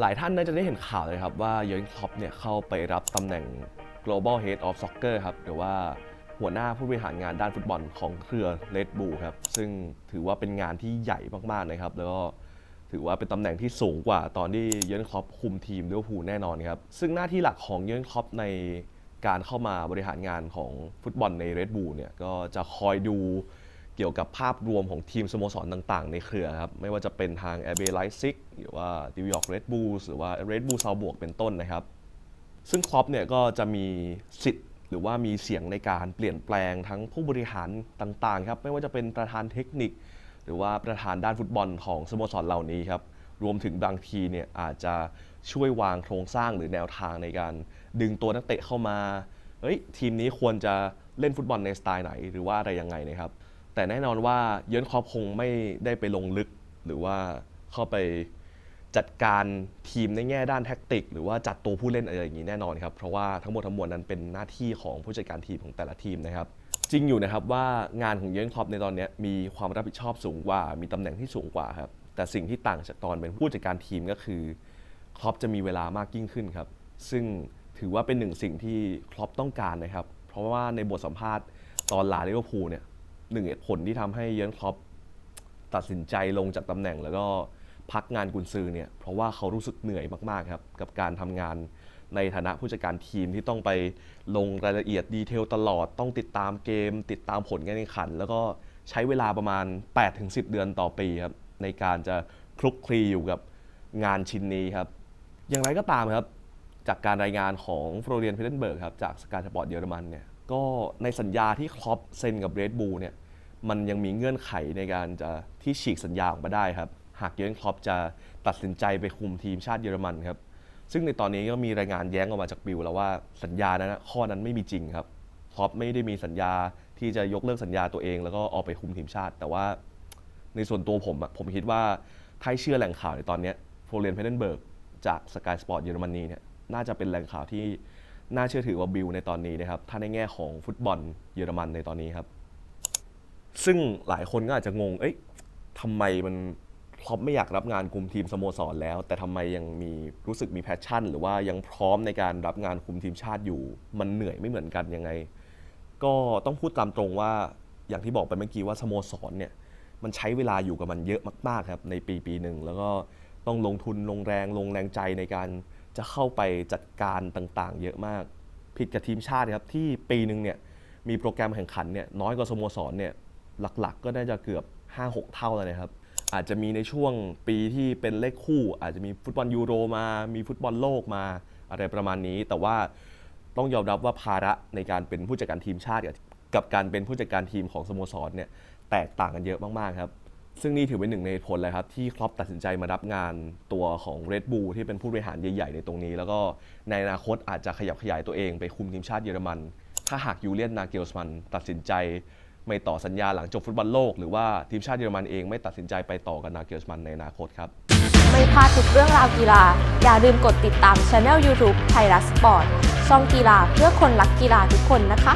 หลายท่านน่าจะได้เห็นข่าวเลยครับว่าเยอร์นคล็อปเนี่ยเข้าไปรับตำแหน่ง global head of soccer ครับหรือว่าหัวหน้าผู้บริหารงานด้านฟุตบอลของเครือ Red Bull ครับซึ่งถือว่าเป็นงานที่ใหญ่มากๆนะครับ แล้วก็ถือว่าเป็นตำแหน่งที่สูงกว่าตอนที่เยอร์นคล็อปคุมทีมลิเวอร์พูลแน่นอนครับ ซึ่งหน้าที่หลักของเยอร์นคล็อปในการเข้ามาบริหารงานของฟุตบอลใน Red Bull เนี่ยก็จะคอยดู เกี่ยวกับภาพรวมของทีมสโมสรต่างๆ ในเครือครับ ไม่ว่าจะเป็นทาง RB Leipzig หรือว่า New York Red Bulls หรือว่า Red Bull Salzburg เป็นต้นนะครับ ซึ่งครอปเนี่ยก็จะมีสิทธิ์หรือว่ามีเสียงในการเปลี่ยนแปลงทั้งผู้บริหารต่างๆครับไม่ว่าจะเป็นประธานเทคนิค หรือว่าประธานด้านฟุตบอลของสโมสรเหล่านี้ครับรวมถึงบางทีเนี่ยอาจจะช่วยวางโครงสร้างหรือแนวทางในการ ดึงตัวนักเตะเข้ามาเฮ้ยทีมนี้ควรจะเล่นฟุตบอลในสไตล์ไหน หรือว่าอะไรยังไงนะครับ แต่แน่นอนว่าเยิร์นครอปคงไม่ได้ไปลงลึกหรือว่าเข้าไปจัดการทีมในแง่ด้านแท็กติก หรือว่าจัดตัวผู้เล่นอะไรอย่างนี้แน่นอนครับ เพราะว่าทั้งหมดทั้งมวลนั้นเป็นหน้าที่ของผู้จัดการทีมของแต่ละทีมนะครับ จริงอยู่นะครับว่างานของเยิร์นครอปในตอนนี้มีความรับผิดชอบสูงกว่า มีตำแหน่งที่สูงกว่าครับแต่สิ่งที่ต่างจากตอนเป็นผู้จัดการทีมก็คือครอปจะมีเวลามากยิ่งขึ้นครับ ซึ่งถือว่าเป็นหนึ่งสิ่งที่ครอปต้องการนะครับ เพราะว่าในบทสัมภาษณ์ตอนลาลิเวอร์พูลเนี่ย หนึ่งเหตุผลที่ทำให้เยร์นครอปตัดสินใจลงจากตำแหน่ง แล้วก็พักงานกุนซือเนี่ยเพราะว่าเขารู้สึกเหนื่อยมากๆครับกับการทำงานในฐานะผู้จัดการทีมที่ต้องไปลงรายละเอียดดีเทลตลอด ต้องติดตามเกม ติดตามผลการแข่งขัน แล้วก็ใช้เวลาประมาณ 8-10 เดือนต่อปีครับในการจะคลุกคลีอยู่กับงานชิ้นนี้ครับ อย่างไรก็ตามครับ จากการรายงานของฟลอเรียนเพเดนเบิร์กครับจากสกายสปอร์ตเยอรมันเนี่ยก็ในสัญญาที่ครอปเซ็นกับเรดบูลเนี่ย มันยังมีเงื่อนไขในการจะที่ฉีกสัญญาออกมาได้ครับ หากเยอร์เกนครอปจะตัดสินใจไปคุมทีมชาติเยอรมันครับ ซึ่งในตอนนี้ก็มีรายงานแย้งออกมาจากบิลแล้วว่าสัญญานั้นนะข้อนั้นไม่มีจริงครับครอปไม่ได้มีสัญญาที่จะยกเลิกสัญญาตัวเอง แล้วก็ออกไปคุมทีมชาติ แต่ว่าในส่วนตัวผมอะผมคิดว่าถ้าเชื่อแหล่งข่าวในตอนนี้โฟเรนเพเดนเบิร์กจากสกายสปอร์ตเยอรมนีเนี่ยน่าจะเป็นแหล่งข่าวที่น่าเชื่อถือว่าบิลในตอนนี้นะครับ ถ้าในแง่ของฟุตบอลเยอรมันในตอนนี้ครับ ซึ่งหลายคนก็อาจจะงง เอ้ยทำไมมันครอปไม่อยากรับงานคุมทีมสโมสรแล้ว แต่ทำไมยังมีรู้สึกมีแพชชั่น หรือว่ายังพร้อมในการรับงานคุมทีมชาติอยู่ มันเหนื่อยไม่เหมือนกันยังไง ก็ต้องพูดตามตรงว่าอย่างที่บอกไปเมื่อกี้ว่าสโมสรเนี่ยมันใช้เวลาอยู่กับมันเยอะมาก ๆครับในปีปีหนึ่งแล้วก็ต้องลงทุนลงแรงลงแรงใจในการจะเข้าไปจัดการต่างๆ เยอะมาก ผิดกับทีมชาติครับที่ปีหนึ่งเนี่ยมีโปรแกรมแข่งขันเนี่ยน้อยกว่าสโมสรเนี่ย หลักๆ ก็น่าจะเกือบ 5-6 เท่าเลยนะครับ อาจจะมีในช่วงปีที่เป็นเลขคู่ อาจจะมีฟุตบอลยูโรมา มีฟุตบอลโลกมาอะไรประมาณนี้ แต่ว่าต้องยอมรับว่าภาระในการเป็นผู้จัดการทีมชาติกับกับการเป็นผู้จัดการทีมของสโมสรเนี่ยแตกต่างกันเยอะมากๆครับซึ่งนี่ถือเป็นหนึ่งในเหตุผลเลยครับ ที่ครอปตัดสินใจมารับงานตัวของ Red Bull ที่เป็นผู้บริหารใหญ่ ๆ ในตรงนี้ แล้วก็ในอนาคตอาจจะขยับขยายตัวเองไปคุมทีมชาติเยอรมัน ถ้าหากยูเลียนนาเกลสมันตัดสินใจ ไม่ต่อสัญญาหลังจบฟุตบอลโลก หรือว่าทีมชาติเยอรมันเองไม่ตัดสินใจไปต่อกับนาเกลสมันในอนาคตครับ ไม่พลาดทุกเรื่องราวกีฬา อย่าลืมกดติดตามช anel YouTube ไทยรัฐสปอร์ตช่องกีฬาเพื่อคนรักกีฬาทุกคนนะคะ